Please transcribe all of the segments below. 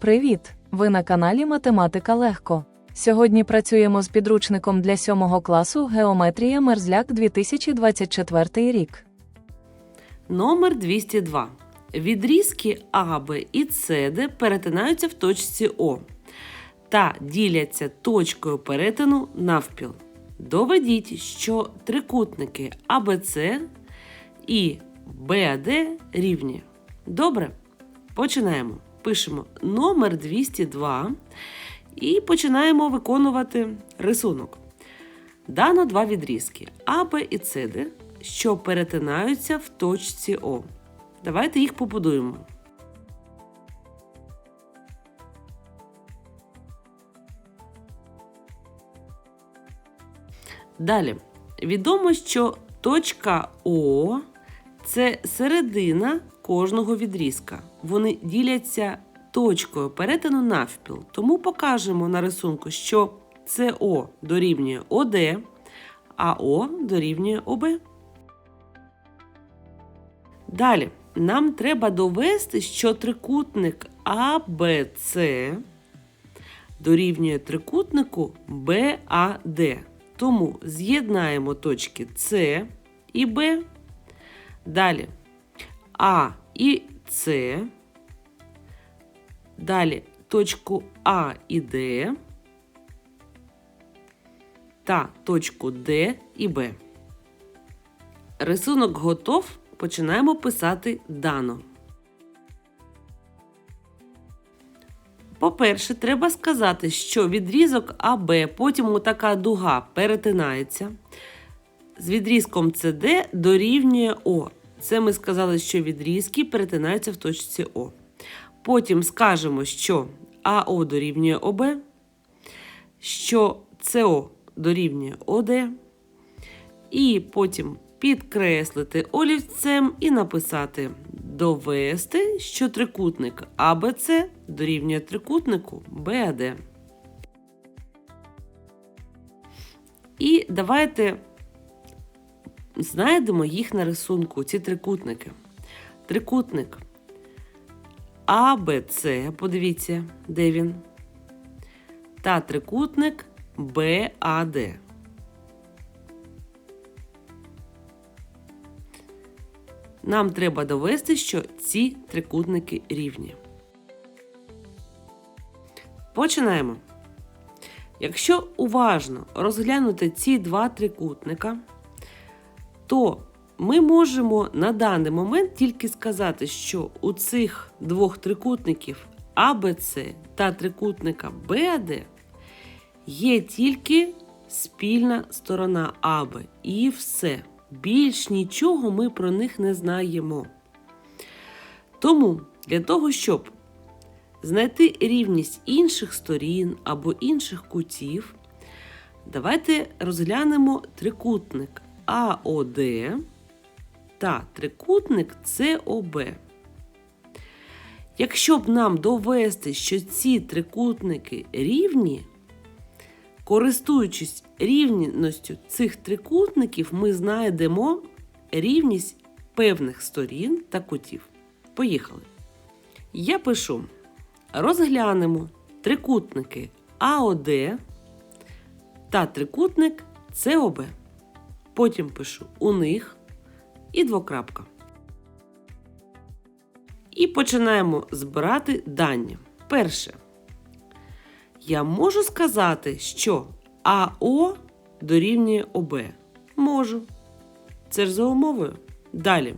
Привіт! Ви на каналі Математика Легко. Сьогодні працюємо з підручником для 7 класу Геометрія Мерзляк 2024 рік. Номер 202. Відрізки АБ і СД перетинаються в точці О та діляться точкою перетину навпіл. Доведіть, що трикутники АБЦ і БАД рівні. Добре? Починаємо. Пишемо номер 202 і починаємо виконувати рисунок. Дано два відрізки АБ і СД, що перетинаються в точці О. Давайте їх побудуємо. Далі. Відомо, що точка О це середина кожного відрізка. Вони діляться точкою перетину навпіл. Тому покажемо на рисунку, що СО дорівнює ОД, а О дорівнює ОБ. Далі нам треба довести, що трикутник АБЦ дорівнює трикутнику БАД. Тому з'єднаємо точки С і Б. Далі А і С. Далі точку А і Д. Та точку Д і Б. Рисунок готов. Починаємо писати дано. По-перше, треба сказати, що відрізок АБ, потім така дуга перетинається. З відрізком СД дорівнює О. Це ми сказали, що відрізки перетинаються в точці О. Потім скажемо, що АО дорівнює ОБ, що СО дорівнює ОД. І потім підкреслити олівцем і написати довести, що трикутник АБЦ дорівнює трикутнику БАД. І давайте знайдемо їх на рисунку, ці трикутники. Трикутник АБЦ, подивіться, де він. Та трикутник БАД. Нам треба довести, що ці трикутники рівні. Починаємо. Якщо уважно розглянути ці два трикутника, то ми можемо на даний момент тільки сказати, що у цих двох трикутників АБЦ та трикутника БАД є тільки спільна сторона АБ і все. Більш нічого ми про них не знаємо. Тому для того, щоб знайти рівність інших сторін або інших кутів, давайте розглянемо трикутник АОД та трикутник СОБ. Якщо б нам довести, що ці трикутники рівні, Користуючись рівністю цих трикутників, ми знайдемо рівність певних сторін та кутів. Поїхали. Я пишу: розглянемо трикутники АОД та трикутник СОБ. Потім пишу у них і двокрапка. І починаємо збирати дані. Перше. Я можу сказати, що АО дорівнює ОБ. Можу. Це ж за умовою. Далі.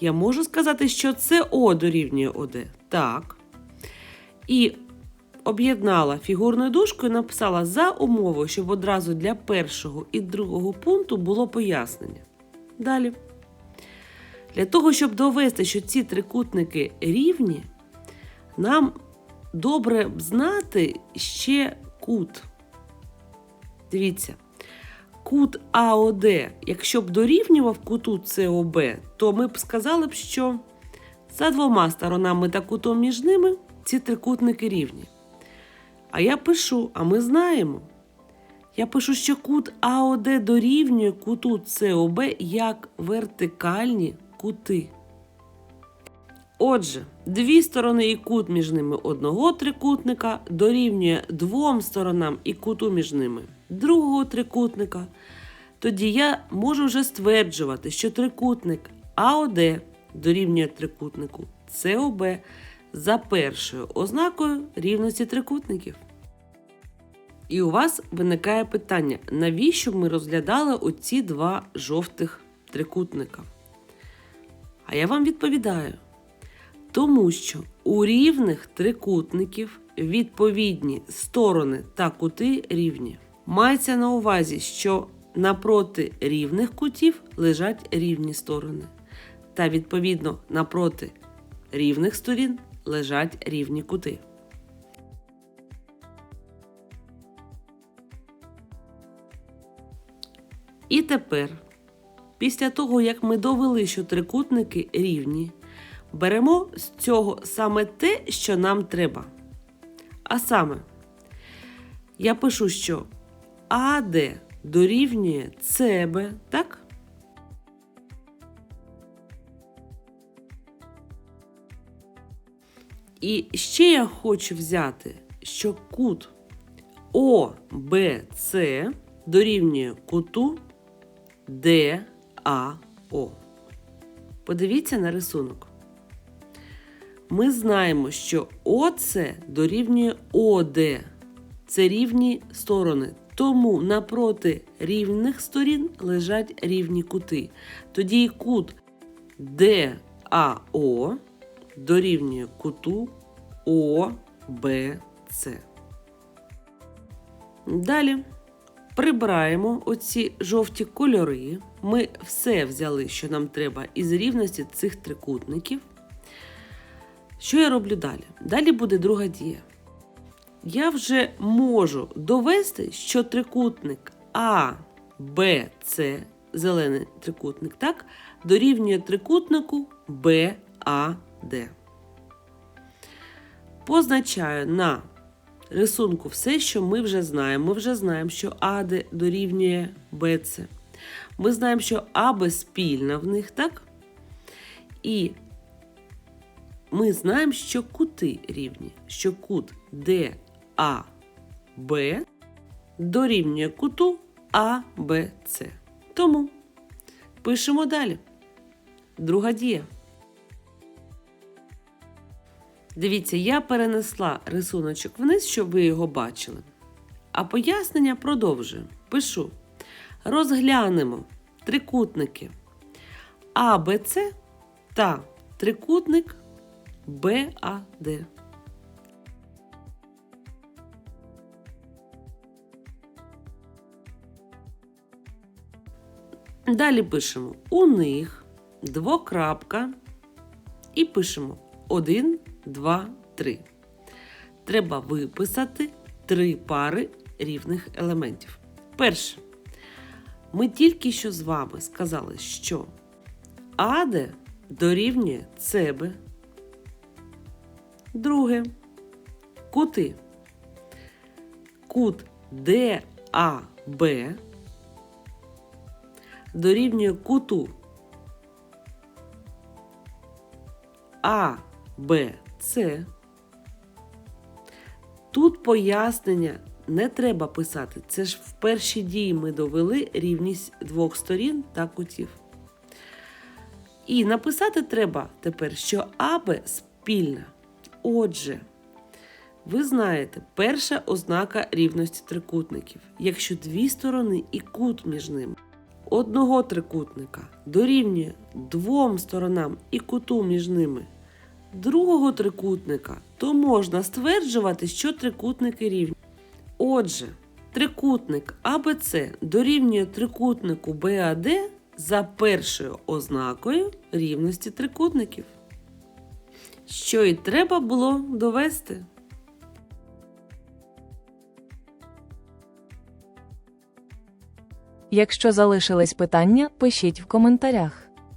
Я можу сказати, що СО дорівнює ОД. Так. І об'єднала фігурною дужкою і написала за умовою, щоб одразу для першого і другого пункту було пояснення. Далі. Для того, щоб довести, що ці трикутники рівні, нам добре б знати ще кут. Дивіться, кут АОД, якщо б дорівнював куту СОБ, то ми б сказали б, що за двома сторонами та кутом між ними ці трикутники рівні. А я пишу, а ми знаємо. Я пишу, що кут АОД дорівнює куту СОБ як вертикальні кути. Отже, дві сторони і кут між ними одного трикутника дорівнює двом сторонам і куту між ними другого трикутника. Тоді я можу вже стверджувати, що трикутник АОД дорівнює трикутнику СОБ за першою ознакою рівності трикутників. І у вас виникає питання, навіщо ми розглядали оці два жовтих трикутника? А я вам відповідаю. Тому що у рівних трикутників відповідні сторони та кути рівні. Мається на увазі, що напроти рівних кутів лежать рівні сторони. Та відповідно напроти рівних сторін лежать рівні кути. І тепер, після того, як ми довели, що трикутники рівні, беремо з цього саме те, що нам треба. А саме, я пишу, що АД дорівнює СБ, так? І ще я хочу взяти, що кут ОБЦ дорівнює куту ДАО. Подивіться на рисунок. Ми знаємо, що ОЦ дорівнює ОД. Це рівні сторони. Тому напроти рівних сторін лежать рівні кути. Тоді і кут ДАО дорівнює куту ОБЦ. Далі прибираємо оці жовті кольори. Ми все взяли, що нам треба із рівності цих трикутників. Що я роблю далі? Далі буде друга дія. Я вже можу довести, що трикутник А, Б, С, зелений трикутник, так, дорівнює трикутнику Б, А, Д. Позначаю на рисунку все, що ми вже знаємо. Ми вже знаємо, що АД дорівнює БЦ. Ми знаємо, що АБ спільна в них, так? І ми знаємо, що кути рівні, що кут ДАБ дорівнює куту АБЦ. Тому пишемо далі. Друга дія. Дивіться, я перенесла рисуночок вниз, щоб ви його бачили. А пояснення продовжую. Пишу. Розглянемо трикутники АБЦ та трикутник БАД. Далі пишемо у них двокрапка і пишемо 1, 2, 3. Треба виписати три пари рівних елементів. Перше. Ми тільки що з вами сказали, що АД дорівнює СБ. Друге. Кути. Кут ДАБ дорівнює куту АБЦ. Тут пояснення не треба писати. Це ж в першій дії ми довели рівність двох сторін та кутів. І написати треба тепер, що АБ спільна. Отже, ви знаєте, перша ознака рівності трикутників, якщо дві сторони і кут між ними одного трикутника дорівнює двом сторонам і куту між ними другого трикутника, то можна стверджувати, що трикутники рівні. Отже, трикутник АБЦ дорівнює трикутнику БАД за першою ознакою рівності трикутників. Що і треба було довести. Якщо залишились питання, пишіть в коментарях.